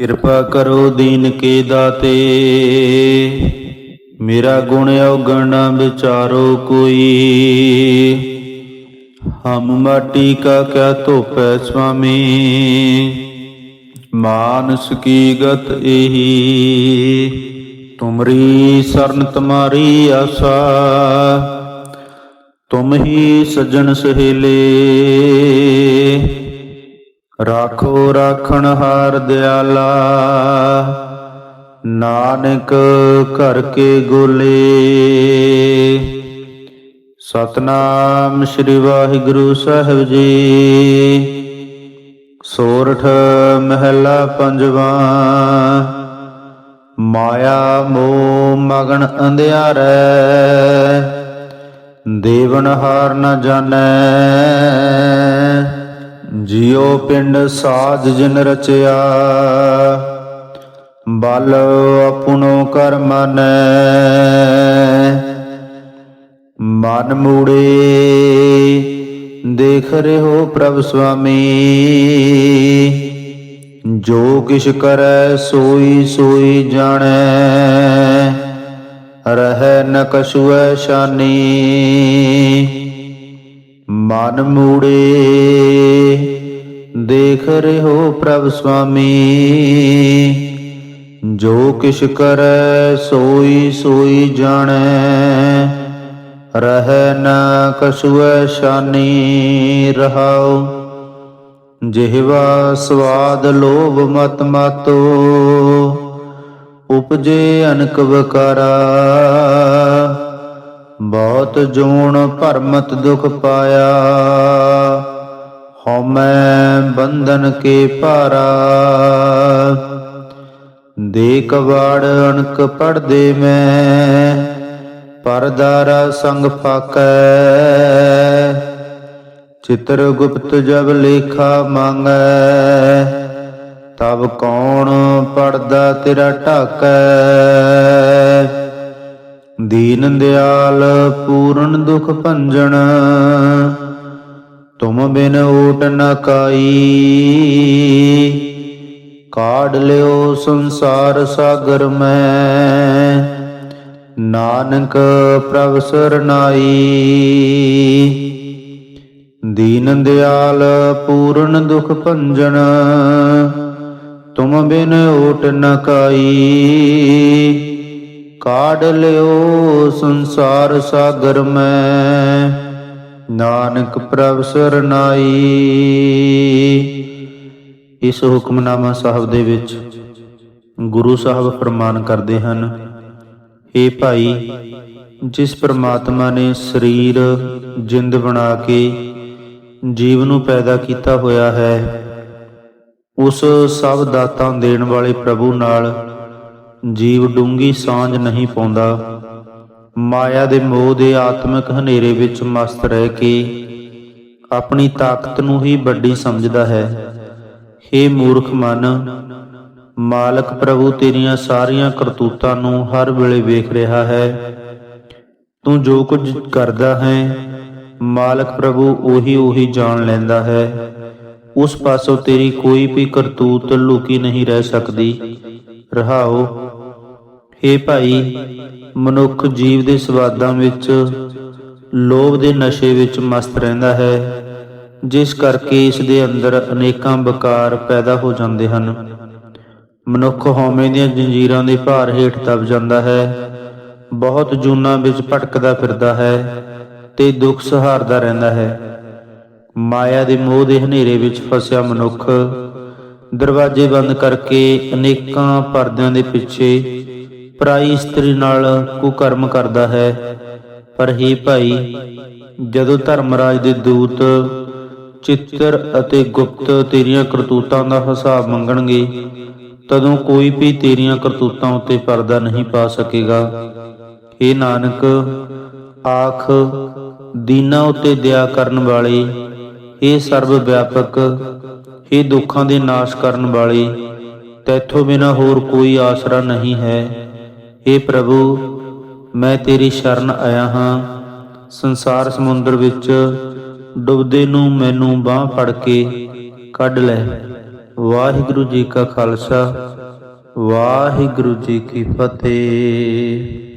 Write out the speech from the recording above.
ਕਿਰਪਾ ਕਰੋ ਦੀਨ ਕੇ ਦਾਤੇ। ਮੇਰਾ ਗੁਣ ਔਗਣ ਨਾ ਵਿਚਾਰੋ ਕੋਈ। ਹਮ ਮਾਟੀ ਕਾ ਕਿਆ ਧੋਪੈ ਸੁਆਮੀ। ਮਾਨਸ ਕੀ ਗਤ ਇਹੀ ਤੁਮਰੀ ਸਰਨ ਤੁਮਾਰੀ ਆਸਾ। ਤੁਮ ਹੀ ਸੱਜਣ ਸਹੇਲੇ। ਰਾਖੋ ਰਾਖਣ ਹਾਰ ਦਿਆਲਾ, ਨਾਨਕ ਘਰ ਕੇ ਗੋਲੇ। ਸਤਨਾਮ ਸ੍ਰੀ ਵਾਹਿਗੁਰੂ ਸਾਹਿਬ ਜੀ। ਸੋਰਠ ਮਹਿਲਾ ਪੰਜਵਾ, ਮਾਇਆ ਮੋਹ ਮਗਨ ਅੰਧਿਆਰੈ। ਦੇਵਨ ਹਾਰ ਨ ਜਾਣੈ। ਜਿਉ ਪਿੰਡ ਸਾਜ ਜਿਨ ਰਚਿਆ, ਬਲ ਆਪਣੋ ਕਰ ਮਾਨੈ ਮਨ ਮੂੜੇ ਦੇਖ ਰਹਿਓ ਪ੍ਰਭ ਸੁਆਮੀ, ਜੋ ਕਿਛ ਕਰੈ ਸੋਈ ਸੋਈ ਜਾਣੈ। ਰਹਿ ਨ ਕਛੁਐ ਸ਼ਾਨੀ। ਮਨ ਮੂੜੇ ਦੇਖ ਰਹਿਓ ਪ੍ਰਭ ਸੁਆਮੀ। ਜੋ ਕਿਛ ਕਰੈ, ਸੋਈ ਸੋਈ ਜਾਣੈ। ਰਹਿ ਨਾ ਕਛੁਐ ਸ਼ਾਨੀ, ਰਹਾਉ। ਜਿਹਵਾ ਸਵਾਦ ਲੋਭ ਮਤ ਮਾਤੋ, ਉਪਜੇ ਅਨਕ ਵਕਾਰਾ। ਬਹੁਤ ਜੋਣ ਭਰਮਤ ਦੁਖ ਪਾਇਆ। ਹਉਮੈ ਬੰਧਨ ਕੇ ਭਾਰਾ। ਦੇ ਕਵਾੜ ਅਣਕ ਪੜਦੇ ਮੈਂ ਪਰਦਾਰਾ ਸੰਗ ਫਾਕੈ ਚਿਤਰ ਗੁਪਤ ਜਬ ਲੇਖਾ ਮੰਗੈ, ਤਬ ਕੌਣ ਪੜਦਾ ਤੇਰਾ ਢਾਕੈ। ਦੀਨ ਦਿਆਲ ਪੂਰਨ ਦੁਖ ਭੰਜਨ ਤੁਮ ਬਿਨ ਓਟ ਨ ਕਾਈ। ਕਾਢ ਲਿਓ ਸੰਸਾਰ ਸਾਗਰ ਮੈਂ। ਨਾਨਕ ਪ੍ਰਭ ਸਰਨਾਈ ਦੀਨ ਦਿਆਲ ਪੂਰਨ ਦੁਖ ਭੰਜਨ। ਤੁਮ ਬਿਨ ਓਟ ਨ ਕਾਈ। ਕਾਢ ਲਿਓ ਸੰਸਾਰ ਸਾਗਰ ਮੈਂ। ਨਾਨਕ ਪ੍ਰਭ ਸਰਨਾਈ। ਇਸ ਹੁਕਮਨਾਮਾ ਸਾਹਿਬ ਦੇ ਵਿੱਚ ਗੁਰੂ ਸਾਹਿਬ ਫਰਮਾਨ ਕਰਦੇ ਹਨ ਏ ਭਾਈ, ਜਿਸ ਪ੍ਰਮਾਤਮਾ ਨੇ ਸਰੀਰ ਜਿੰਦ ਬਣਾ ਕੇ ਜੀਵ ਨੂੰ ਪੈਦਾ ਕੀਤਾ ਹੋਇਆ ਹੈ, ਉਸ ਸਭ ਦਾਤਾਂ ਦੇਣ ਵਾਲੇ ਪ੍ਰਭੂ ਨਾਲ ਜੀਵ ਡੂੰਗੀ ਸਾਂਝ ਨਹੀਂ ਪਾਉਂਦਾ। ਮਾਇਆ ਦੇ ਮੋਹ ਦੇ ਆਤਮਿਕ ਹਨੇਰੇ ਵਿੱਚ ਮਸਤ ਰਹਿ ਕੇ ਆਪਣੀ ਤਾਕਤ ਨੂੰ ਹੀ ਵੱਡੀ ਸਮਝਦਾ ਹੈ। हे ਮੂਰਖ ਮਨ, ਮਾਲਕ ਪ੍ਰਭੂ ਤੇਰੀਆਂ ਸਾਰੀਆਂ ਕਰਤੂਤਾਂ ਨੂੰ ਹਰ ਵੇਲੇ ਵੇਖ ਰਿਹਾ ਹੈ। ਤੂੰ ਜੋ ਕੁਝ ਕਰਦਾ ਹੈ, ਮਾਲਕ ਪ੍ਰਭੂ ਉਹੀ ਉਹੀ ਜਾਣ ਲੈਂਦਾ ਹੈ। ਉਸ ਪਾਸੋਂ ਤੇਰੀ ਕੋਈ ਵੀ ਕਰਤੂਤ ਲੁਕੀ ਨਹੀਂ ਰਹਿ ਸਕਦੀ। ਰਹਾਓ ਏ ਭਾਈ ਮਨੁੱਖ ਜੀਵ ਦੇ ਸਵਾਦਾਂ ਵਿੱਚ, ਲੋਭ ਦੇ ਨਸ਼ੇ ਵਿੱਚ ਮਸਤ ਰਹਿੰਦਾ ਹੈ, ਜਿਸ ਕਰਕੇ ਇਸ ਦੇ ਅੰਦਰ ਅਨੇਕਾਂ ਵਿਕਾਰ ਪੈਦਾ ਹੋ ਜਾਂਦੇ ਹਨ। ਮਨੁੱਖ ਹਉਮੈ ਦੀਆਂ ਜੰਜੀਰਾਂ ਦੇ ਭਾਰ ਹੇਠ ਦਬ ਜਾਂਦਾ ਹੈ, ਬਹੁਤ ਜੂਨਾਂ ਵਿੱਚ ਭਟਕਦਾ ਫਿਰਦਾ ਹੈ ਤੇ ਦੁੱਖ ਸਹਾਰਦਾ ਰਹਿੰਦਾ ਹੈ। ਮਾਇਆ ਦੇ ਮੋਹ ਦੇ ਹਨੇਰੇ ਵਿੱਚ ਫਸਿਆ ਮਨੁੱਖ ਦਰਵਾਜ਼ੇ ਬੰਦ ਕਰਕੇ ਅਨੇਕਾਂ ਪਰਦਿਆਂ ਦੇ ਪਿੱਛੇ ਪਰਾਈ ਇਸਤਰੀ ਨਾਲ ਕੁਕਰਮ ਕਰਦਾ ਹੈ। ਪਰ ਹੀ ਭਾਈ, ਜਦੋਂ ਧਰਮਰਾਜ ਦੇ ਦੂਤ ਚਿੱਤਰ ਅਤੇ ਗੁਪਤ ਤੇਰੀਆਂ ਕਰਤੂਤਾਂ ਦਾ ਹਿਸਾਬ ਮੰਗਣਗੇ, ਤਦੋਂ ਕੋਈ ਵੀ ਤੇਰੀਆਂ ਕਰਤੂਤਾਂ ਉੱਤੇ ਪਰਦਾ ਨਹੀਂ ਪਾ ਸਕੇਗਾ। ਏ ਨਾਨਕ, ਆਖ, ਦੀਨਾ ਉੱਤੇ ਦਇਆ ਕਰਨ ਵਾਲੇ ਏ ਸਰਬ ਵਿਆਪਕ ਏ ਦੁੱਖਾਂ ਦੇ ਨਾਸ਼ ਕਰਨ ਵਾਲੇ, ਤੈਥੋਂ ਬਿਨਾ ਹੋਰ ਕੋਈ ਆਸਰਾ ਨਹੀਂ ਹੈ। ਏ ਪ੍ਰਭੂ, ਮੈਂ ਤੇਰੀ ਸ਼ਰਨ ਆਇਆ ਹਾਂ। ਸੰਸਾਰ ਸਮੁੰਦਰ ਵਿੱਚ ਡੁੱਬਦੇ ਨੂੰ ਮੈਨੂੰ ਬਾਹ ਫੜ ਕੇ ਕੱਢ ਲੈ। ਵਾਹਿਗੁਰੂ ਜੀ ਕਾ ਖਾਲਸਾ, ਵਾਹਿਗੁਰੂ ਜੀ ਕੀ ਫਤਿਹ।